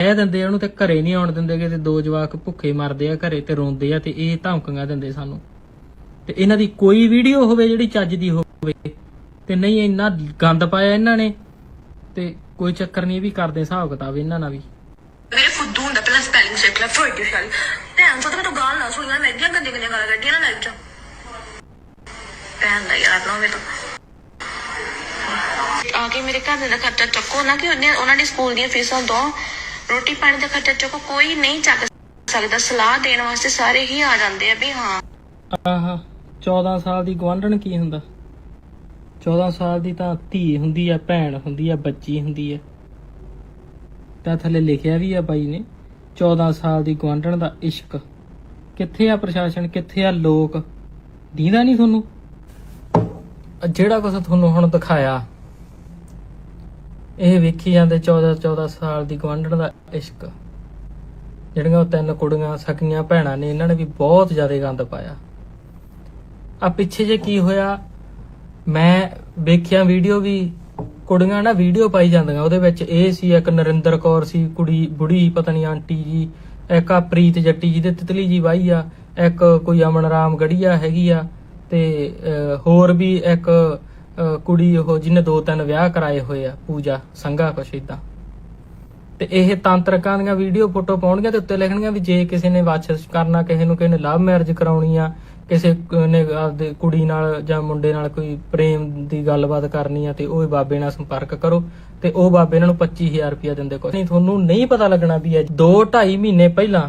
ਕਹਿ ਦਿੰਦੇ ਉਹਨੂੰ ਤੇ ਘਰੇ ਨਹੀਂ ਆਉਣ ਦਿੰਦੇ ਤੇ ਦੋ ਜਵਾਕ ਭੁੱਖੇ ਮਰਦੇ ਆ ਘਰੇ ਤੇ ਰੋਂਦੇ ਆ ਤੇ ਇਹ ਧਮਕੀਆਂ ਦਿੰਦੇ ਸਾਨੂੰ। ਤੇ ਇਹਨਾਂ ਦੀ ਕੋਈ ਵੀਡੀਓ ਹੋਵੇ ਜਿਹੜੀ ਚੱਜ ਦੀ ਹੋਵੇ, ਤੇ ਨਹੀਂ ਇੰਨਾ ਗੰਦ ਪਾਇਆ ਇਹਨਾਂ ਨੇ, ਤੇ ਕੋਈ ਚੱਕਰ ਨਹੀਂ ਵੀ ਕਰਦੇ ਹਿਸਾਬ ਕਿਤਾਬ ਇਹਨਾਂ ਨਾਲ ਵੀ। ਮੇਰੇ ਫੁੱਦੂ ਹੁੰਦਾ, ਪਹਿਲਾਂ ਸਪੈਲਿੰਗ ਸਿੱਖ ਲੈ ਫੋਰਟੀ ਸ਼ਾਲ ਭੈਣ ਤੋਂ ਤਾਂ ਗਾਲ ਨਾ ਸੁਣੀਆਂ ਮੈਂ ਦੀਆਂ ਗੰਦੀਆਂ ਗੰਦੀਆਂ ਗਾਲਾਂ ਕੱਢੀਆਂ ਨਾ ਲਾਈਵ ਚ। ਭੈਣ ਦਾ ਯਾਰ ਨਾ ਹੋਵੇ ਤਾਂ। ਆ ਕੇ ਮੇਰੇ ਘਰ ਦਾ ਖਰਚਾ ਚੱਕੋ ਨਾ, ਕਿ ਉਹਨੇ ਉਹਨਾਂ ਦੀ ਸਕੂਲ ਦੀਆਂ ਫੀਸਾਂ ਦੋ। ਰੋਟੀ ਪਾਣੀ ਦਾ ਖਰਚਾ ਚੱਕੋ ਕੋਈ ਨਹੀਂ ਚੱਕ ਸਕਦਾ। ਸਲਾਹ ਦੇਣ ਵਾਸਤੇ ਸਾਰੇ ਹੀ ਆ ਜਾਂਦੇ ਆ ਵੀ ਹਾਂ। ਆਹਾ 14 ਸਾਲ ਦੀ ਗਵਾਂਢਣ ਕੀ ਹੁੰਦਾ? 14 ਸਾਲ ਦੀ ਤਾਂ ਧੀ ਹੁੰਦੀ ਆ, ਭੈਣ ਹੁੰਦੀ ਆ, ਬੱਚੀ ਹੁੰਦੀ ਆ। ਤਾਂ ਥੱਲੇ ਲਿਖਿਆ ਵੀ ਆ ਬਾਈ ਨੇ 14 ਸਾਲ ਦੀ ਗਵਾਂਢਣ ਦਾ ਇਸ਼ਕ। ਕਿੱਥੇ ਆ ਪ੍ਰਸ਼ਾਸਨ? ਕਿੱਥੇ ਆ ਲੋਕ? ਦੀਦਾ ਨਹੀਂ ਤੁਹਾਨੂੰ? ਜਿਹੜਾ ਕੁਝ ਤੁਹਾਨੂੰ ਹੁਣ ਦਿਖਾਇਆ ਇਹ ਵੇਖੀ ਜਾਂਦੇ 14 14 ਸਾਲ ਦੀ ਗਵਾਂਢਣ ਦਾ ਇਸ਼ਕ। ਜਿਹੜੀਆਂ ਉਹ ਤਿੰਨ ਕੁੜੀਆਂ, ਸਕੀਆਂ ਭੈਣਾਂ ਨੇ, ਇਹਨਾਂ ਨੇ ਵੀ ਬਹੁਤ ਜ਼ਿਆਦਾ ਗੰਦ ਪਾਇਆ। ਆ ਪਿੱਛੇ ਜੇ ਕੀ ਹੋਇਆ, ਮੈਂ ਵੇਖਿਆ ਵੀਡੀਓ ਵੀ, ਕੁੜੀਆਂ ਨਾ ਵੀਡੀਓ ਪਾਈ ਜਾਂਦੀਆਂ, ਉਹਦੇ ਵਿੱਚ ਇਹ ਸੀ, ਇੱਕ ਨਰਿੰਦਰ ਕੌਰ ਸੀ, ਕੁੜੀ ਬੁੜੀ, ਪਤਾ ਨਹੀਂ ਆਂਟੀ ਜੀ, ਇੱਕ ਆ ਪ੍ਰੀਤ ਜੱਟੀ ਜੀ ਦੇ ਤਿਤਲੀ ਜੀ ਵਾਈ ਆ, ਇੱਕ ਕੋਈ ਅਮਨ ਰਾਮ ਗੜੀਆ ਹੈਗੀ ਆ, ਤੇ ਹੋਰ ਵੀ ਇੱਕ ਕੁੜੀ ਉਹ ਜਿਹਨੇ ਦੋ ਤਿੰਨ ਵਿਆਹ ਕਰਾਏ ਹੋਏ ਆ, ਪੂਜਾ, ਸੰਘਾ ਕੁਛ ਇਦਾਂ ਤੇ ਇਹ ਤਾਂਤਰਿਕਾਂ ਦੀਆਂ ਵੀਡੀਓ ਫੋਟੋ ਪਾਉਣਗੀਆਂ ਤੇ ਉੱਤੇ ਲਿਖਣਗੀਆਂ ਵੀ ਜੇ ਕਿਸੇ ਨੇ ਵਾਚਸ ਕਰਨਾ, ਕਿਸੇ ਨੂੰ ਕਿਸੇ ਨੇ ਲਵ ਮੈਰਿਜ ਕਰਾਉਣੀ ਆ, ਕਿਸੇ ਨੇ ਆਪਦੇ ਕੁੜੀ ਨਾਲ ਜਾਂ ਮੁੰਡੇ ਨਾਲ ਕੋਈ ਪ੍ਰੇਮ ਦੀ ਗੱਲਬਾਤ ਕਰਨੀ ਆ ਤੇ ਉਹ ਬਾਬੇ ਨਾਲ ਸੰਪਰਕ ਕਰੋ ਤੇ ਉਹ ਬਾਬੇ ਇਹਨਾਂ ਨੂੰ 25000 ਰੁਪਇਆ ਦਿੰਦੇ ਕੋਈ ਨਹੀਂ, ਤੁਹਾਨੂੰ ਨਹੀਂ ਪਤਾ ਲੱਗਣਾ ਵੀ ਇਹ 2 2.5 ਮਹੀਨੇ ਪਹਿਲਾਂ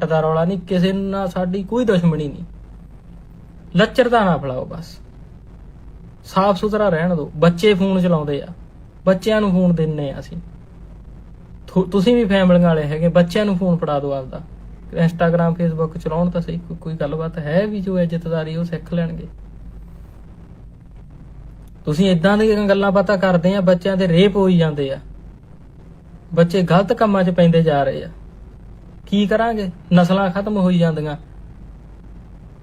ਘੱਟ ਦਾ ਰੌਲਾ ਨਹੀਂ, ਕਿਸੇ ਨਾਲ ਸਾਡੀ ਕੋਈ ਦੁਸ਼ਮਣੀ ਨਹੀਂ। ਲੱਚਰਤਾ ਨਾ ਫਲਾਓ ਬਸ। ਸਾਫ਼ ਸੁਥਰਾ ਰਹਿਣ ਦਿਓ। ਬੱਚੇ ਫੋਨ ਚਲਾਉਂਦੇ ਆ। ਬੱਚਿਆਂ ਨੂੰ ਫੋਨ ਦਿੰਨੇ ਆ ਅਸੀਂ। ਤੁਸੀਂ ਵੀ ਫੈਮਲੀਆਂ ਵਾਲੇ ਹੈਗੇ, ਬੱਚਿਆਂ ਨੂੰ ਫੋਨ ਫੜਾ ਦਿਓ ਆਪਦਾ। ਇੰਸਟਾਗ੍ਰam ਫੇਸਬੁੱਕ ਚਲਾਉਣ ਤਾਂ ਸਹੀ ਕੋਈ- ਕੋਈ ਗੱਲਬਾਤ ਹੈ ਵੀ ਜੋ ਇੱਜ਼ਤਦਾਰੀ ਉਹ ਸਿੱਖ ਲੈਣਗੇ। ਤੁਸੀਂ ਇਦਾਂ ਦੀਆਂ ਗੱਲਾਂ ਬਾਤਾਂ ਕਰਦੇ ਆ, ਬੱਚਿਆਂ ਦੇ ਰੇਪ ਹੋਈ ਜਾਂਦੇ ਆ। ਬੱਚੇ ਗਲਤ ਕੰਮਾਂ 'ਚ ਪੈਂਦੇ ਜਾ ਰਹੇ ਆ। ਕੀ ਕਰਾਂਗੇ? ਨਸਲਾਂ ਖਤਮ ਹੋਈ ਜਾਂਦੀਆਂ।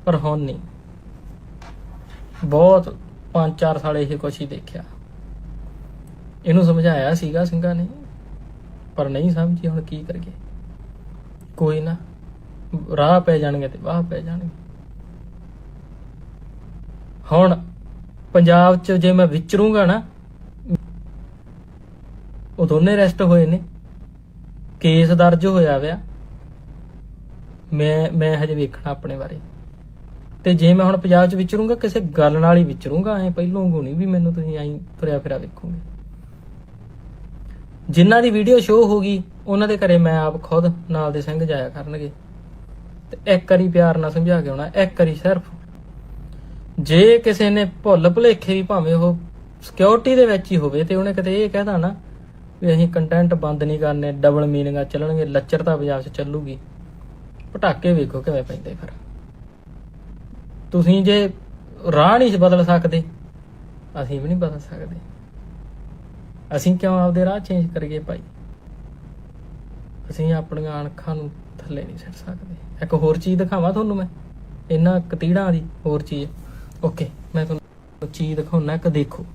ਪਰ ਹੁਣ ਨਹੀਂ। ਬਹੁਤ 5-4 ਸਾਲ ਇਹ ਕੁਛ ਹੀ ਦੇਖਿਆ। ਇਹਨੂੰ ਸਮਝਾਇਆ ਸੀਗਾ ਸਿੰਘਾਂ ਨੇ। ਪਰ ਨਹੀਂ ਸਮਝੀ, ਹੁਣ ਕੀ ਕਰੀਏ? ਕੋਈ ਨਾ। ਰਾਹ ਪੈ ਜਾਣਗੇ ਤੇ ਵਾਹ ਪੈ ਜਾਣਗੇ। ਹੁਣ ਪੰਜਾਬ 'ਚ ਜੇ ਮੈਂ ਵਿਚਰੂੰਗਾ ਨਾ, ਉਹ ਦੋਨੇ ਅਰੈਸਟ ਹੋਏ ਨੇ। ਕੇਸ ਦਰਜ ਹੋਇਆ ਵਿਆ। ਮੈਂ ਮੈਂ ਹਜੇ ਵੇਖਣਾ ਆਪਣੇ ਬਾਰੇ। ਤੇ ਜੇ ਮੈਂ ਹੁਣ ਪੰਜਾਬ 'ਚ ਵਿਚਰੂੰਗਾ, ਕਿਸੇ ਗੱਲ ਨਾਲ ਹੀ ਵਿਚਰੂੰਗਾ, ਐ ਪਹਿਲੋਂ ਗੁਣੀ ਵੀ ਮੈਨੂੰ ਤੁਸੀਂ ਐਂ ਤੁਰਿਆ ਫਿਰਿਆ ਵੇਖੋਗੇ। ਜਿਨ੍ਹਾਂ ਦੀ ਵੀਡੀਓ ਸ਼ੋ ਹੋ ਗਈ, ਉਹਨਾਂ ਦੇ ਘਰੇ ਮੈਂ ਆਪ ਖੁਦ ਨਾਲ ਦੇ ਸਿੰਘ ਜਾਇਆ ਕਰਨਗੇ। ਤੇ ਇੱਕ ਵਾਰੀ ਪਿਆਰ ਨਾਲ ਸਮਝਾ ਕੇ ਆਉਣਾ, ਇੱਕ ਵਾਰੀ ਸਿਰਫ। ਜੇ ਕਿਸੇ ਨੇ ਭੁੱਲ ਭੁਲੇਖੇ ਵੀ ਭਾਵੇਂ ਉਹ ਸਿਕਿਉਰਿਟੀ ਦੇ ਵਿੱਚ ਹੀ ਹੋਵੇ ਤੇ ਉਹਨੇ ਕਿਤੇ ਇਹ ਕਹਿਦਾ ਨਾ ਵੀ ਅਸੀਂ ਕੰਟੈਂਟ ਬੰਦ ਨਹੀਂ ਕਰਨੇ ਡਬਲ ਮੀਨਿੰਗਾਂ ਚੱਲਣਗੇ, ਲੱਚਰਤਾ ਪੰਜਾਬ 'ਚ ਚੱਲੂਗੀ। ਪਟਾਕੇ ਵੇਖੋ ਕਿਵੇਂ ਪੈਂਦੇ ਫਿਰ। ਤੁਸੀਂ ਜੇ ਰਾਹ ਨਹੀਂ ਬਦਲ ਸਕਦੇ, ਅਸੀਂ ਵੀ ਨਹੀਂ ਬਦਲ ਸਕਦੇ। ਅਸੀਂ ਕਿਉਂ ਆਪਦੇ ਰਾਹ ਚੇਂਜ ਕਰੀਏ ਭਾਈ? ਅਸੀਂ ਆਪਣੀਆਂ ਅਣਖਾਂ ਨੂੰ ਥੱਲੇ ਨਹੀਂ ਸਿੱਟ ਸਕਦੇ। ਇੱਕ ਹੋਰ ਚੀਜ਼ ਦਿਖਾਵਾਂ ਤੁਹਾਨੂੰ ਮੈਂ, ਇਹਨਾਂ ਕਤੀੜਾਂ ਦੀ ਹੋਰ ਚੀਜ਼। ਓਕੇ, ਮੈਂ ਤੁਹਾਨੂੰ ਚੀਜ਼ ਦਿਖਾਉਣਾ ਇੱਕ ਦੇਖੋ।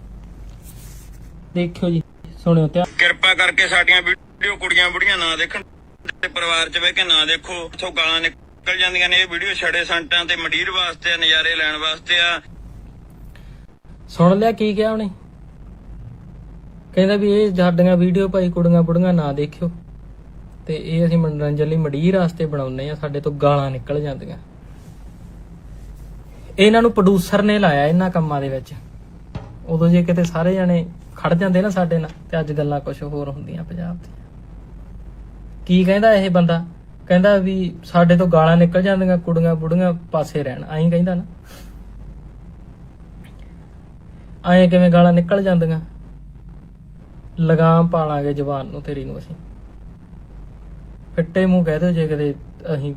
ਦੇਖਿਓ ਜੀ, ਸੁਣਿਓ ਧਿਆਨ। ਕਿਰਪਾ ਕਰਕੇ ਸਾਡੀਆਂ ਵੀਡੀਓ ਕੁੜੀਆਂ ਬੁੜੀਆਂ ਨਾ ਦੇਖਣ। ਤੇ ਪਰਿਵਾਰ 'ਚ ਬਹਿ ਕੇ ਨਾ ਦੇਖੋ ਇਥੋਂ ਗਾਲਾਂ ਨਿਕਲ ਜਾਂਦੀਆਂ ਨੇ, ਇਹ ਵੀਡੀਓ ਛੜੇ ਸੰਟਾਂ ਤੇ ਮੰਡੀਰ ਵਾਸਤੇ ਆ, ਨਜ਼ਾਰੇ ਲੈਣ ਵਾਸਤੇ ਆ। ਸੁਣ ਲਿਆ ਕੀ ਕਿਹਾ ਉਹਨੇ? ਕਹਿੰਦਾ ਵੀ ਇਹ ਸਾਡੀਆਂ ਵੀਡੀਓ ਭਾਈ ਕੁੜੀਆਂ ਬੁੜੀਆਂ ਨਾ ਦੇਖਿਓ। ਤੇ ਇਹ ਅਸੀਂ ਮਨੋਰੰਜਨ ਲਈ ਮਡੀਰ ਵਾਸਤੇ ਬਣਾਉਂਦੇ ਆ, ਸਾਡੇ ਤੋਂ ਗਾਲਾਂ ਨਿਕਲ ਜਾਂਦੀਆਂ। ਇਹਨਾਂ ਨੂੰ ਪ੍ਰੋਡਿਊਸਰ ਨੇ ਲਾਇਆ ਇਹਨਾਂ ਕੰਮਾਂ ਦੇ ਵਿੱਚ। ਉਦੋਂ ਜੇ ਕਿਤੇ ਸਾਰੇ ਜਣੇ ਖੜ ਜਾਂਦੇ ਨਾ ਸਾਡੇ ਨਾਲ, ਤੇ ਅੱਜ ਗੱਲਾਂ ਕੁਝ ਹੋਰ ਹੁੰਦੀਆਂ ਪੰਜਾਬ ਦੀਆਂ ਕੀ ਕਹਿੰਦਾ ਇਹ ਬੰਦਾ? ਕਹਿੰਦਾ ਵੀ ਸਾਡੇ ਤੋਂ ਗਾਲਾਂ ਨਿਕਲ ਜਾਂਦੀਆਂ, ਕੁੜੀਆਂ ਬੁੜੀਆਂ ਪਾਸੇ ਰਹਿਣ। ਐਂ ਕਹਿੰਦਾ ਨਾ। ਐਂ ਕਿਵੇਂ ਗਾਲਾਂ ਨਿਕਲ ਜਾਂਦੀਆਂ? ਲਗਾਮ ਪਾਲਾਂਗੇ ਜਵਾਨ ਨੂੰ ਤੇਰੀ ਨੂੰ ਅਸੀਂ। ਫਿੱਟੇ ਮੂੰਹ ਕਹਿ ਦਿਓ ਜੇ ਕਦੇ ਅਸੀਂ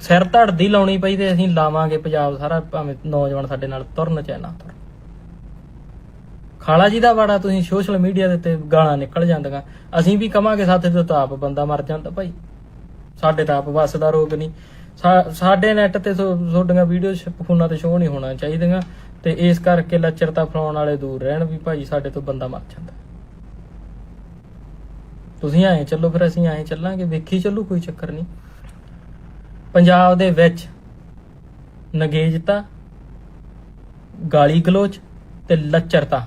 ਸਿਰ ਧੜਦੀ ਲਾਉਣੀ ਪਈ ਤੇ ਅਸੀਂ ਲਾਵਾਂਗੇ ਪੰਜਾਬ ਸਾਰਾ, ਭਾਵੇਂ ਨੌਜਵਾਨ ਸਾਡੇ ਨਾਲ ਤੁਰਨ ਚਾਹੇ ਨਾ ਤੁਰਨ ਖਾਲਾ ਜੀ ਦਾ ਵਾੜਾ ਤੁਸੀਂ ਸੋਸ਼ਲ ਮੀਡੀਆ ਦੇ ਉੱਤੇ ਗਾਲਾਂ ਨਿਕਲ ਜਾਂਦੀਆਂ। ਅਸੀਂ ਵੀ ਕਵਾਂਗੇ ਸਾਥੇ ਤੋਂ ਤਾਂ ਆਪ ਬੰਦਾ ਮਰ ਜਾਂਦਾ ਭਾਈ। ਸਾਡੇ ਤਾਂ ਆਪ ਵੱਸ ਦਾ ਰੋਗ ਨਹੀਂ। ਸਾਡੇ ਨੈਟ ਤੇ ਤੁਹਾਡੀਆਂ ਵੀਡੀਓ ਫੋਨਾਂ ਤੇ ਸ਼ੋਅ ਨਹੀਂ ਹੋਣਾ ਚਾਹੀਦੀਆਂ। ਤੇ ਇਸ ਕਰਕੇ ਲੱਚਰਤਾ ਫਲਾਉਣ ਵਾਲੇ ਦੂਰ ਰਹਿਣ ਵੀ ਭਾਈ ਸਾਡੇ ਤੋਂ ਬੰਦਾ ਮਰ ਜਾਂਦਾ। ਤੁਸੀਂ ਆਏ ਚੱਲੋ ਫਿਰ, ਅਸੀਂ ਆਏ ਚੱਲਾਂਗੇ। ਵੇਖੀ ਚੱਲੂ, ਕੋਈ ਚੱਕਰ ਨਹੀਂ। ਪੰਜਾਬ ਦੇ ਵਿੱਚ ਨਗੇਜਤਾ ਗਾਲੀ ਗਲੋਚ ਤੇ ਲੱਚਰਤਾ।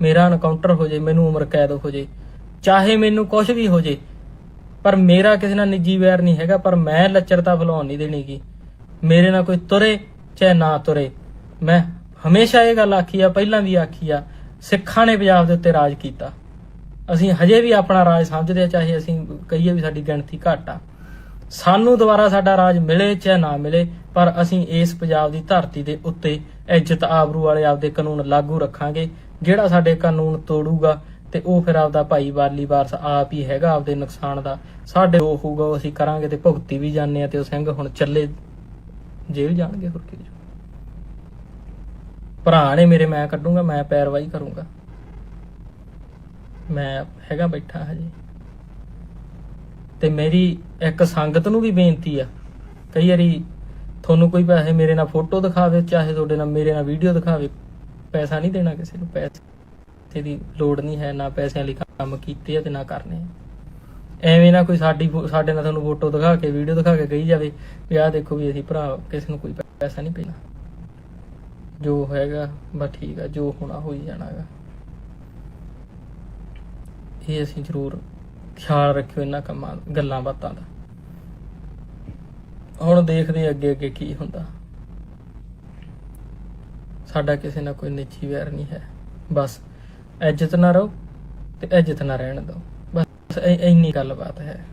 ਮੇਰਾ ਐਨਕਾਊਂਟਰ ਹੋ ਜੇ, ਮੈਨੂੰ ਉਮਰ ਕੈਦ ਹੋ ਜੇ, ਚਾਹੇ ਮੈਨੂੰ ਕੁਝ ਵੀ ਹੋ ਜੇ, ਪਰ ਮੇਰਾ ਕਿਸੇ ਨਾਲ ਨਿੱਜੀ ਵੈਰ ਨਹੀਂ ਹੈਗਾ, ਪਰ ਮੈਂ ਲੱਚਰਤਾ ਫਲਾਉਣ ਨਹੀਂ ਦੇਣੀਗੀ ਮੇਰੇ ਨਾਲ ਕੋਈ ਤੁਰੇ ਚਾਹੇ ਨਾ ਤੁਰੇ। ਮੈਂ ਹਮੇਸ਼ਾ ਇਹ ਗੱਲ ਆਖੀ ਆ, ਪਹਿਲਾਂ ਵੀ ਆਖੀ ਆ, ਸਿੱਖਾਂ ਨੇ ਪੰਜਾਬ ਦੇ ਉੱਤੇ ਰਾਜ ਕੀਤਾ। ਅਸੀਂ ਹਜੇ ਵੀ ਆਪਣਾ ਰਾਜ ਸਮਝਦੇ ਆ, ਚਾਹੇ ਅਸੀਂ ਕਹੀਏ ਵੀ ਸਾਡੀ ਗਿਣਤੀ ਘੱਟ ਆ। ਸਾਨੂੰ ਦੁਬਾਰਾ ਸਾਡਾ ਰਾਜ ਮਿਲੇ ਚਾਹੇ ਨਾ ਮਿਲੇ, ਪਰ ਅਸੀਂ ਇਸ ਪੰਜਾਬ ਦੀ ਧਰਤੀ ਦੇ ਉੱਤੇ ਇੱਜ਼ਤ ਆਬਰੂ ਵਾਲੇ ਆਪਦੇ ਕਾਨੂੰਨ ਲਾਗੂ ਰੱਖਾਂਗੇ ਜਿਹੜਾ ਸਾਡੇ ਕਾਨੂੰਨ ਤੋੜੂਗਾ ਤੇ ਉਹ ਫਿਰ ਆਪਦਾ ਭਾਈ ਵਾਲੀ ਵਾਰਸ ਆਪ ਹੀ ਹੈਗਾ, ਆਪਦੇ ਨੁਕਸਾਨ ਦਾ। ਸਾਡੇ ਉਹ ਹੋਊਗਾ ਉਹ ਅਸੀਂ ਕਰਾਂਗੇ ਤੇ ਭੁਗਤੀ ਵੀ ਜਾਂਦੇ ਆ ਤੇ ਉਹ ਸਿੰਘ ਹੁਣ ਚੱਲੇ ਜੇਲ੍ਹ ਜਾਣਗੇ ਹੋਰ ਕੀ। ਭਰਾ ਨੇ ਮੇਰੇ ਮੈਂ ਕੱਢੂੰਗਾ, ਮੈਂ ਪੈਰਵਾਈ ਕਰੂੰਗਾ। ਮੈਂ ਹੈਗਾ ਬੈਠਾ ਹਜੇ। ਤੇ ਮੇਰੀ ਇੱਕ ਸੰਗਤ ਨੂੰ ਵੀ ਬੇਨਤੀ ਆ, ਕਈ ਵਾਰੀ ਤੁਹਾਨੂੰ ਕੋਈ ਪੈਸੇ ਮੇਰੇ ਨਾਲ ਫੋਟੋ ਦਿਖਾਵੇ, ਚਾਹੇ ਤੁਹਾਡੇ ਨਾਲ ਮੇਰੇ ਨਾਲ ਵੀਡੀਓ ਦਿਖਾਵੇ ਪੈਸਾ ਨਹੀਂ ਦੇਣਾ ਕਿਸੇ ਨੂੰ, ਪੈਸੇ ਦੀ ਲੋੜ ਨਹੀਂ ਹੈ, ਨਾ ਪੈਸਿਆਂ ਲਈ ਕੰਮ ਕੀਤੇ ਆ ਤੇ ਨਾ ਕਰਨੇ ਐਵੇਂ ਨਾ ਕੋਈ ਸਾਡੀ ਸਾਡੇ ਨਾਲ ਤੁਹਾਨੂੰ ਫੋਟੋ ਦਿਖਾ ਕੇ, ਵੀਡੀਓ ਦਿਖਾ ਕੇ ਕਹੀ ਜਾਵੇ ਵੀ ਆਹ ਦੇਖੋ ਵੀ ਅਸੀਂ ਭਰਾ, ਕਿਸੇ ਨੂੰ ਕੋਈ ਪੈਸਾ ਨਹੀਂ ਪੈਣਾ ਜੋ ਹੈਗਾ, ਬਸ ਠੀਕ ਆ, ਜੋ ਹੋਣਾ ਹੋਈ ਜਾਣਾਗਾ ਇਹ ਅਸੀਂ ਜ਼ਰੂਰ ਖਿਆਲ ਰੱਖਿਓ ਇਹਨਾਂ ਕੰਮਾਂ, ਗੱਲਾਂ ਬਾਤਾਂ ਦਾ। ਹੁਣ ਦੇਖਦੇ ਅੱਗੇ ਅੱਗੇ ਕੀ ਹੁੰਦਾ। ਸਾਡਾ ਕਿਸੇ ਨਾਲ ਕੋਈ ਨਿੱਜੀ ਵੈਰ ਨਹੀਂ ਹੈ। ਬਸ ਇੱਜ਼ਤ ਨਾ ਰਹੋ ਤੇ ਇੱਜ਼ਤ ਨਾ ਰਹਿਣ ਦਿਓ। ਬਸ ਇੰਨੀ ਗੱਲਬਾਤ ਹੈ।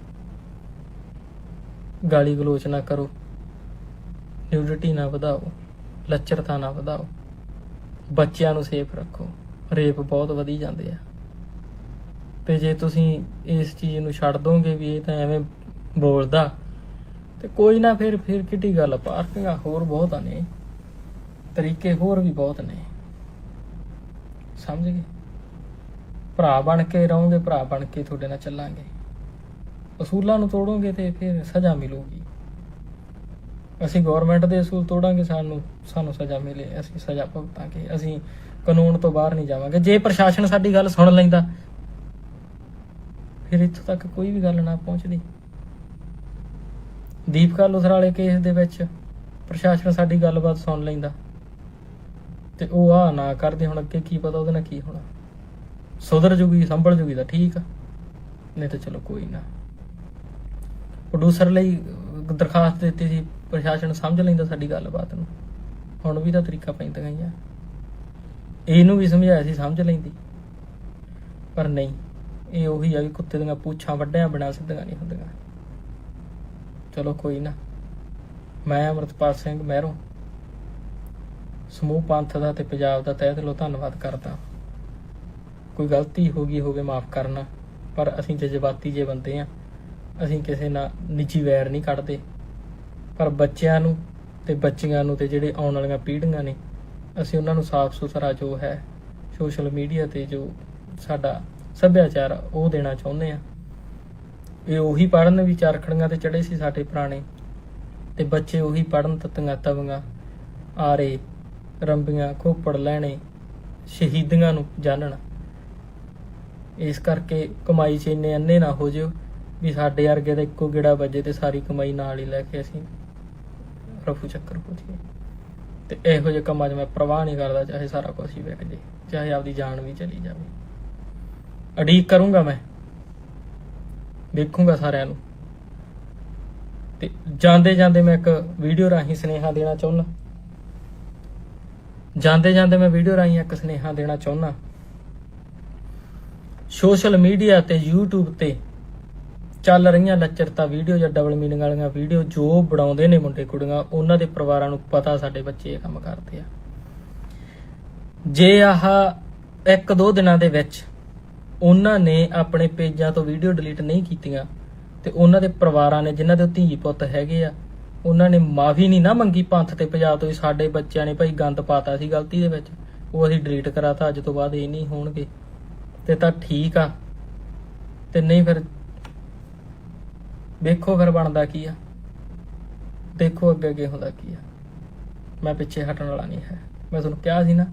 ਗਾਲੀ ਗਲੋਚ ਨਾ ਕਰੋ। ਨਿਊਡਿਟੀ ਨਾ ਵਧਾਓ। ਲੱਚਰਤਾ ਨਾ ਵਧਾਓ। ਬੱਚਿਆਂ ਨੂੰ ਸੇਫ ਰੱਖੋ। ਰੇਪ ਬਹੁਤ ਵਧੀ ਜਾਂਦੇ ਆ। ਤੇ ਜੇ ਤੁਸੀਂ ਇਸ ਚੀਜ਼ ਨੂੰ ਛੱਡ ਦੋਗੇ ਵੀ ਇਹ ਤਾਂ ਐਵੇਂ ਬੋਲਦਾ, ਤੇ ਕੋਈ ਨਾ ਫਿਰ ਫਿਰ ਕਿੱਡੀ ਗੱਲ ਪਾਰਕਿੰਗਾਂ ਹੋਰ ਬਹੁਤ ਆ ਨੇ। ਤਰੀਕੇ ਹੋਰ ਵੀ ਬਹੁਤ ਨੇ। ਸਮਝ ਗਏ? ਭਰਾ ਬਣ ਕੇ ਰਹੋਗੇ, ਭਰਾ ਬਣ ਕੇ ਤੁਹਾਡੇ ਨਾਲ ਚੱਲਾਂਗੇ। ਅਸੂਲਾਂ ਨੂੰ ਤੋੜੋਗੇ ਤੇ ਫਿਰ ਸਜ਼ਾ ਮਿਲੂਗੀ। ਅਸੀਂ ਗਵਰਨਮੈਂਟ ਦੇ ਅਸੂਲ ਤੋੜਾਂਗੇ, ਸਾਨੂੰ ਸਾਨੂੰ ਸਜ਼ਾ ਮਿਲੇ, ਅਸੀਂ ਸਜ਼ਾ ਭੁਗਤਾਂਗੇ, ਅਸੀਂ ਕਾਨੂੰਨ ਤੋਂ ਬਾਹਰ ਨਹੀਂ ਜਾਵਾਂਗੇ। ਜੇ ਪ੍ਰਸ਼ਾਸਨ ਸਾਡੀ ਗੱਲ ਸੁਣ ਲੈਂਦਾ, ਫਿਰ ਇੱਥੋਂ ਤੱਕ ਕੋਈ ਵੀ ਗੱਲ ਨਾ ਪਹੁੰਚਦੀ। ਦੀਪਕਾ ਲੁਥਰਾ ਕੇਸ ਦੇ ਵਿੱਚ ਪ੍ਰਸ਼ਾਸਨ ਸਾਡੀ ਗੱਲਬਾਤ ਸੁਣ ਲੈਂਦਾ। ਤੇ ਉਹ ਆ ਨਾ ਕਰਦੇ ਹੁਣ ਅੱਗੇ ਕੀ ਪਤਾ ਉਹਦੇ ਨਾਲ ਕੀ ਹੋਣਾ। ਸੁਧਰ ਜੂਗੀ, ਸੰਭਲ ਜੂਗੀ ਤਾਂ ਠੀਕ ਆ। ਨਹੀਂ ਤਾਂ ਚਲੋ ਕੋਈ ਨਾ। ਪ੍ਰੋਡਿਊਸਰ ਲਈ ਦਰਖਾਸਤ ਦਿੱਤੀ ਸੀ, ਪ੍ਰਸ਼ਾਸਨ ਸਮਝ ਲੈਂਦਾ ਸਾਡੀ ਗੱਲਬਾਤ ਨੂੰ। ਹੁਣ ਵੀ ਤਾਂ ਤਰੀਕਾ ਪੈਂਦਾ ਹੀ ਆ ਇਹਨੂੰ ਵੀ ਸਮਝਾਇਆ ਸੀ, ਸਮਝ ਲੈਂਦੀ। ਪਰ ਨਹੀਂ, ਇਹ ਉਹੀ ਆ ਵੀ ਕੁੱਤੇ ਦੀਆਂ ਪੂਛਾਂ ਵੱਡਿਆਂ ਬਿਨਾਂ ਸਿੱਧੀਆਂ ਨਹੀਂ ਹੁੰਦੀਆਂ। ਚਲੋ ਕੋਈ ਨਾ। ਮੈਂ ਅਮਰਤਪਾਲ ਸਿੰਘ ਮਹਿਰੋਂ। ਸਮੂਹ ਪੰਥ ਦਾ ਤੇ ਪੰਜਾਬ ਦਾ ਤਹਿ ਦਿਲੋਂ ਧੰਨਵਾਦ ਕਰਦਾ। ਕੋਈ ਗਲਤੀ ਹੋ ਗਈ ਹੋਵੇ ਮਾਫ ਕਰਨਾ ਪਰ ਅਸੀਂ ਜਜ਼ਬਾਤੀ ਜੇ ਬੰਦੇ ਆ ਅਸੀਂ ਕਿਸੇ ਨਾਲ ਨਿੱਜੀ ਵੈਰ ਨਹੀਂ ਕੱਢਦੇ। ਪਰ ਬੱਚਿਆਂ ਨੂੰ ਤੇ ਬੱਚੀਆਂ ਨੂੰ ਤੇ ਜਿਹੜੇ ਆਉਣ ਵਾਲੀਆਂ ਪੀੜ੍ਹੀਆਂ ਨੇ ਅਸੀਂ ਉਹਨਾਂ ਨੂੰ ਸਾਫ਼ ਸੁਥਰਾ ਜੋ ਹੈ ਸੋਸ਼ਲ ਮੀਡੀਆ ਤੇ ਜੋ ਸਾਡਾ ਸੱਭਿਆਚਾਰ ਆ, ਉਹ ਦੇਣਾ ਚਾਹੁੰਦੇ ਆ। ਇਹ ਉਹੀ ਪੜਨ ਵੀ ਚਰਖੜੀਆਂ ਤੇ ਚੜੇ ਸੀ ਸਾਡੇ ਪੁਰਾਣੇ ਤੇ ਬੱਚੇ ਉਹੀ ਪੜਨ ਤਤੀਆਂ ਤਵੀਆਂ ਆਰੇ ਰੰਬੀਆਂ ਖੋਪੜ ਲੈਣੇ, ਸ਼ਹੀਦੀਆਂ ਨੂੰ ਜਾਣਨ। ਇਸ ਕਰਕੇ ਕਮਾਈ 'ਚ ਇੰਨੇ ਅੰਨੇ ਨਾ ਹੋ ਜਿਓ ਵੀ ਸਾਡੇ ਵਰਗੇ ਦਾ ਇੱਕੋ ਗੇੜਾ ਵੱਜੇ ਤੇ ਸਾਰੀ ਕਮਾਈ ਨਾਲ ਹੀ ਲੈ ਕੇ ਅਸੀਂ ਰਫੂ ਚੱਕਰ ਹੋ ਜਾਈਏ ਤੇ ਇਹੋ ਜਿਹੇ ਕੰਮਾਂ 'ਚ ਮੈਂ ਪ੍ਰਵਾਹ ਨਹੀਂ ਕਰਦਾ, ਚਾਹੇ ਸਾਰਾ ਕੁਝ ਹੀ ਵਿਕ ਜੇ, ਚਾਹੇ ਆਪਦੀ ਜਾਨ ਵੀ ਚਲੀ ਜਾਵੇ। ਅਡੀਕ ਕਰੂੰਗਾ ਮੈਂ। ਦੇਖੂੰਗਾ ਸਾਰਿਆਂ ਨੂੰ। ਤੇ ਜਾਂਦੇ ਜਾਂਦੇ ਮੈਂ ਇੱਕ ਵੀਡੀਓ ਰਾਹੀਂ ਸੁਨੇਹਾ ਦੇਣਾ ਚਾਹੁੰਦਾ। ਜਾਂਦੇ ਜਾਂਦੇ ਮੈਂ ਵੀਡੀਓ ਰਾਹੀਂ ਇੱਕ ਸੁਨੇਹਾ ਦੇਣਾ ਚਾਹੁੰਦਾ। ਸੋਸ਼ਲ ਮੀਡੀਆ ਤੇ YouTube ਤੇ ਚੱਲ ਰਹੀਆਂ ਲੱਚਰਤਾ ਵੀਡੀਓ ਜਾਂ ਡਬਲ ਮੀਨਿੰਗ ਵਾਲੀਆਂ ਵੀਡੀਓ ਜੋ ਬਣਾਉਂਦੇ ਨੇ ਮੁੰਡੇ ਕੁੜੀਆਂ, ਉਹਨਾਂ ਦੇ ਪਰਿਵਾਰਾਂ ਨੂੰ ਪਤਾ ਸਾਡੇ ਬੱਚੇ ਇਹ ਕੰਮ ਕਰਦੇ ਆ। ਜੇ ਆਹ ਇੱਕ ਦੋ ਦਿਨਾਂ ਦੇ ਵਿੱਚ ਉਹਨਾਂ ਨੇ ਆਪਣੇ ਪੇਜਾਂ ਤੋਂ ਵੀਡੀਓ ਡਿਲੀਟ ਨਹੀਂ ਕੀਤੀਆਂ, ਤੇ ਉਹਨਾਂ ਦੇ ਪਰਿਵਾਰਾਂ ਨੇ ਜਿਨ੍ਹਾਂ ਦੇ ਧੀ ਪੁੱਤ ਹੈਗੇ ਆ ਉਹਨਾਂ ਨੇ ਮਾਫੀ ਨਹੀਂ ਨਾ ਮੰਗੀ ਪੰਥ ਤੇ ਪੰਜਾਬ ਤੋਂ ਵੀ ਸਾਡੇ ਬੱਚਿਆਂ ਨੇ ਭਾਈ ਗੰਦ ਪਾਤਾ ਸੀ ਗਲਤੀ ਦੇ ਵਿੱਚ। ਉਹ ਅਸੀਂ ਡਿਲੀਟ ਕਰਾਤਾ, ਅੱਜ ਤੋਂ ਬਾਅਦ ਇਹ ਨਹੀਂ ਹੋਣਗੇ। ਤੇ ਤਾਂ ਠੀਕ ਆ। ਤੇ ਨਹੀਂ ਫਿਰ ਵੇਖੋ ਫਿਰ ਬਣਦਾ ਕੀ ਆ। ਦੇਖੋ ਅੱਗੇ ਅੱਗੇ ਹੁੰਦਾ ਕੀ ਆ। ਮੈਂ ਪਿੱਛੇ ਹਟਣ ਵਾਲਾ ਨਹੀਂ ਹੈ। ਮੈਂ ਤੁਹਾਨੂੰ ਕਿਹਾ ਸੀ ਨਾ,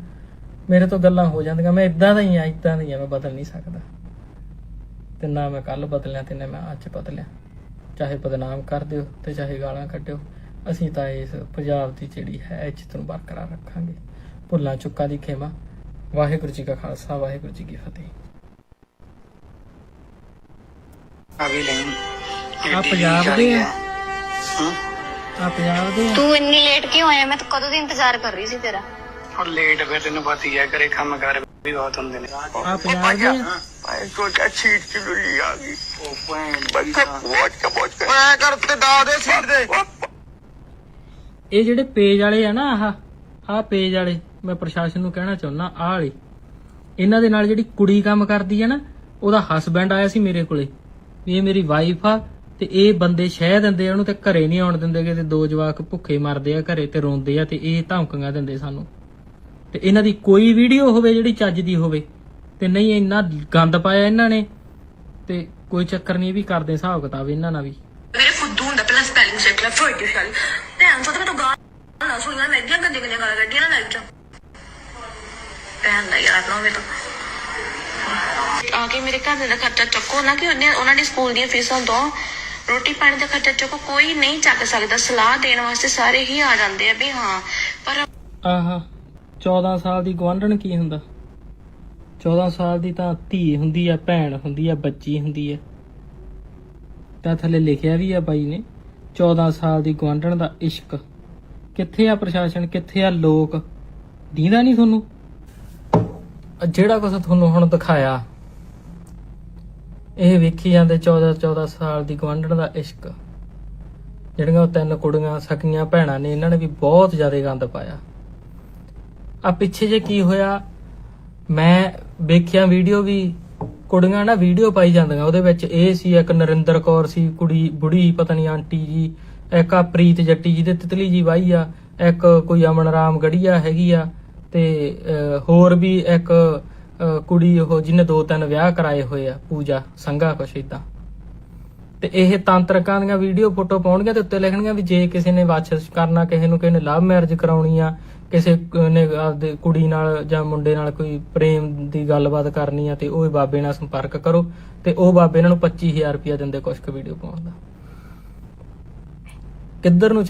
ਮੇਰੇ ਤੋਂ ਗੱਲਾਂ ਹੋ ਜਾਂਦੀਆਂ, ਮੈਂ ਇਦਾਂ ਦਾ ਹੀ ਆ ਇਦਾਂ ਦਾ ਹੀ ਆ, ਮੈਂ ਬਦਲ ਨਹੀਂ ਸਕਦਾ। ਤੇ ਨਾ ਮੈਂ ਕੱਲ ਬਦਲਿਆ ਤੇ ਨਾ ਮੈਂ ਅੱਜ ਬਦਲਿਆ। ਚਾਹੇ ਬਦਨਾਮ ਕਰ ਦਿਓ ਤੇ ਚਾਹੇ ਗਾਲਾਂ ਕੱਢਿਓ ਅਸੀਂ ਤਾਂ ਇਸ ਪੰਜਾਬ ਦੀ ਜਿਹੜੀ ਹੈ ਇੱਜ਼ਤ ਨੂੰ ਬਰਕਰਾਰ ਰੱਖਾਂਗੇ। ਭੁੱਲਾਂ ਚੁੱਕਾਂ ਦੀ ਖੇਮਾ। ਵਾਹਿਗੁਰੂ ਜੀ ਕਾ ਖਾਲਸਾ ਵਾਹਿਗੁਰੂ ਜੀ ਕੀ ਫਤਿਹ। ਅਭੀ ਨਹੀਂ ਆ ਪੰਜਾਬ ਦੇ ਆ। ਆ ਪੰਜਾਬ ਦੇ ਤੂੰ ਇੰਨੀ ਲੇਟ ਕਿਉਂ ਆਇਆ? ਮੈਂ ਤਾਂ ਕਦੋਂ ਦੀ ਇੰਤਜ਼ਾਰ ਕਰ ਰਹੀ ਸੀ ਤੇਰਾ? ਔਰ ਲੇਟ ਫਿਰ ਤੈਨੂੰ ਪਤਾ ਹੀ ਹੈ ਕਰੇ ਕੰਮ ਕਰ। ਵੀ ਬਹੁਤ ਹੁੰਦੇ ਨੇ ਆ ਪੰਜਾਬ ਦੇ ਆ ਭਾਈ ਛੋਟਾ ਸੀਟ ਚ ਲੁਲੀ ਆ ਗਈ। ਉਹ ਭੈਣ ਬੱਚਾ ਪਹੁੰਚ ਕੇ ਪਹੁੰਚ ਕੇ। ਮੈਂ ਕਰ ਤੇ ਦਾ ਦੇ ਸੀਟ ਦੇ। ਇਹ ਜਿਹੜੇ ਪੇਜ ਵਾਲੇ ਆ ਨਾ ਆਹ ਆਹ ਪੇਜ ਵਾਲੇ ਮੈਂ ਪ੍ਰਸ਼ਾਸਨ ਨੂੰ ਕਹਿਣਾ ਚਾਹੁੰਦਾ ਆਹ ਵਾਲੇ। ਇਹਨਾਂ ਦੇ ਨਾਲ ਜਿਹੜੀ ਕੁੜੀ ਕੰਮ ਕਰਦੀ ਆ ਨਾ ਉਹਦਾ ਹਸਬੈਂਡ ਆਇਆ ਸੀ ਮੇਰੇ ਕੋਲੇ। ਵੀ ਇਹ ਮੇਰੀ ਵਾਈਫ ਆ ਤੇ ਇਹ ਬੰਦੇ ਸ਼ਹਿ ਦਿੰਦੇ ਆ ਉਹਨੂੰ ਤੇ ਘਰੇ ਨਹੀਂ ਆਉਣ ਦਿੰਦੇ ਕਿ ਤੇ ਦੋ ਜਵਾਕ ਭੁੱਖੇ ਮਰਦੇ ਆ ਘਰੇ ਤੇ ਰੋਂਦੇ ਆ ਤੇ ਇਹ ਧਮਕੀਆਂ ਦਿੰਦੇ ਸਾਨੂੰ। ਤੇ ਇਹਨਾਂ ਦੀ ਕੋਈ ਵੀਡੀਓ ਹੋਵੇ ਜਿਹੜੀ ਚੱਜ ਦੀ ਹੋਵੇ ਤੇ ਨਹੀਂ ਇੰਨਾ ਗੰਦ ਪਾਇਆ ਇਹਨਾਂ ਨੇ ਤੇ ਕੋਈ ਚੱਕਰ ਨਹੀਂ ਇਹ ਵੀ ਕਰਦੇ ਹਿਸਾਬ ਕਿਤਾਬ ਇਹਨਾਂ ਨਾਲ ਵੀ। ਮੇਰੇ ਫੁੱਦੂ ਹੁੰਦਾ ਪਹਿਲਾਂ ਸਪੈਲਿੰਗ ਚੈੱਕ ਲੈ ਫਰੋਇਡ ਸ਼ਾਲੀ ਭੈਣ ਸੋਚ ਮੈਂ ਤਾਂ ਗਾਲ ਨਾ ਸੁਣੀਆਂ ਮੈਂ ਦੀਆਂ ਗੰਦੀਆਂ ਗੰਦੀਆਂ ਗਾਲਾਂ ਕੱਢੀਆਂ ਨਾ ਲਾਈਵ ਚ। ਭੈਣ ਦਾ ਯਾਰ ਨਾ ਮੇਰੇ ਤੋਂ। ਆ ਕੇ ਮੇਰੇ ਘਰ ਦਾ ਖਰਚਾ ਚੱਕੋ ਨਾ ਕਿ ਉਹਨੇ ਉਹਨਾਂ ਦੀ ਸਕੂਲ ਦੀਆਂ ਫੀਸਾਂ ਦੋ। ਰੋਟੀ ਪਾਣੀ ਦਾ ਖਰਚਾ ਚੱਕੋ ਕੋਈ ਨਹੀਂ ਚੱਕ ਸਕਦਾ। ਸਲਾਹ ਦੇਣ ਵਾਸਤੇ ਸਾਰੇ ਹੀ ਆ ਜਾਂਦੇ ਆ ਵੀ ਹਾਂ ਪਰ ਆਹਾ। 14 ਸਾਲ ਦੀ ਗਵਾਂਢਣ ਕੀ ਹੁੰਦਾ? 14 ਸਾਲ ਦੀ ਤਾਂ ਧੀ ਹੁੰਦੀ ਆ, ਭੈਣ ਹੁੰਦੀ ਆ, ਬੱਚੀ ਹੁੰਦੀ ਆ। ਤਾਂ ਥੱਲੇ ਲਿਖਿਆ ਵੀ ਆ ਬਾਈ ਨੇ 14 ਸਾਲ ਦੀ ਗਵਾਂਢਣ ਦਾ ਇਸ਼ਕ। ਕਿੱਥੇ ਆ ਪ੍ਰਸ਼ਾਸਨ? ਕਿੱਥੇ ਆ ਲੋਕ? ਦੀਦਾ ਨਹੀਂ ਤੁਹਾਨੂੰ? ਜਿਹੜਾ ਕੁਝ ਤੁਹਾਨੂੰ ਹੁਣ ਦਿਖਾਇਆ, ਇਹ ਵੇਖੀ ਜਾਂਦੇ 14 14 ਸਾਲ ਦੀ ਗਵਾਂਢਣ ਦਾ ਇਸ਼ਕ। ਜਿਹੜੀਆਂ ਉਹ ਤਿੰਨ ਕੁੜੀਆਂ, ਸਕੀਆਂ, ਭੈਣਾਂ ਨੇ, ਇਹਨਾਂ ਨੇ ਵੀ ਬਹੁਤ ਜ਼ਿਆਦਾ ਗੰਦ ਪਾਇਆ। ਆ ਪਿੱਛੇ ਜੇ ਕੀ ਹੋਇਆ, ਮੈਂ ਵੇਖਿਆ ਵੀਡੀਓ ਵੀ, ਕੁੜੀਆਂ ਨਾ ਵੀਡੀਓ ਪਾਈ ਜਾਂਦੀਆਂ, ਉਹਦੇ ਵਿੱਚ ਇਹ ਸੀ, ਇੱਕ ਨਰਿੰਦਰ ਕੌਰ ਸੀ, ਕੁੜੀ ਬੁੜੀ, ਪਤਾ ਨਹੀਂ ਆਂਟੀ ਜੀ, ਇੱਕ ਆ ਪ੍ਰੀਤ ਜੱਟੀ ਜੀ ਦੇ ਤਿਤਲੀ ਜੀ ਵਾਈ ਆ, ਇੱਕ ਕੋਈ ਅਮਨ ਰਾਮ ਗੜੀਆ ਹੈਗੀ ਆ, ਤੇ ਹੋਰ ਵੀ ਇੱਕ ਕੁੜੀ ਉਹ ਜਿਹਨੇ ਦੋ ਤਿੰਨ ਵਿਆਹ ਕਰਾਏ ਹੋਏ ਆ, ਪੂਜਾ, ਸੰਘਾ ਕੁਛ ਇਦਾਂ ਤੇ ਇਹ ਤਾਂਤਰਿਕਾਂ ਦੀਆਂ ਵੀਡੀਓ, ਫੋਟੋ ਪਾਉਣਗੀਆਂ ਤੇ ਉੱਤੇ ਲਿਖਣਗੀਆਂ ਵੀ ਜੇ ਕਿਸੇ ਨੇ ਵਾਛਸ ਕਰਨਾ, ਕਿਸੇ ਨੂੰ ਕਿਸੇ ਨੇ ਲਵ ਮੈਰਿਜ ਕਰਾਉਣੀ ਆ ਕਿਸੇ ਨੇ ਆਪਦੇ ਕੁੜੀ ਨਾਲ ਜਾਂ ਮੁੰਡੇ ਨਾਲ ਕੋਈ ਪ੍ਰੇਮ ਦੀ ਗੱਲਬਾਤ ਕਰਨੀ ਆ ਤੇ ਉਹ ਬਾਬੇ ਨਾਲ ਸੰਪਰਕ ਕਰੋ ਤੇ ਉਹ ਬਾਬੇ ਇਹਨਾਂ ਨੂੰ 25000 ਰੁਪਇਆ ਦਿੰਦੇ ਕੁਛ ਕੁ ਵੀਡੀਓ ਪਾਉਣ ਦਾ। ਕਿੱਧਰ ਨੂੰ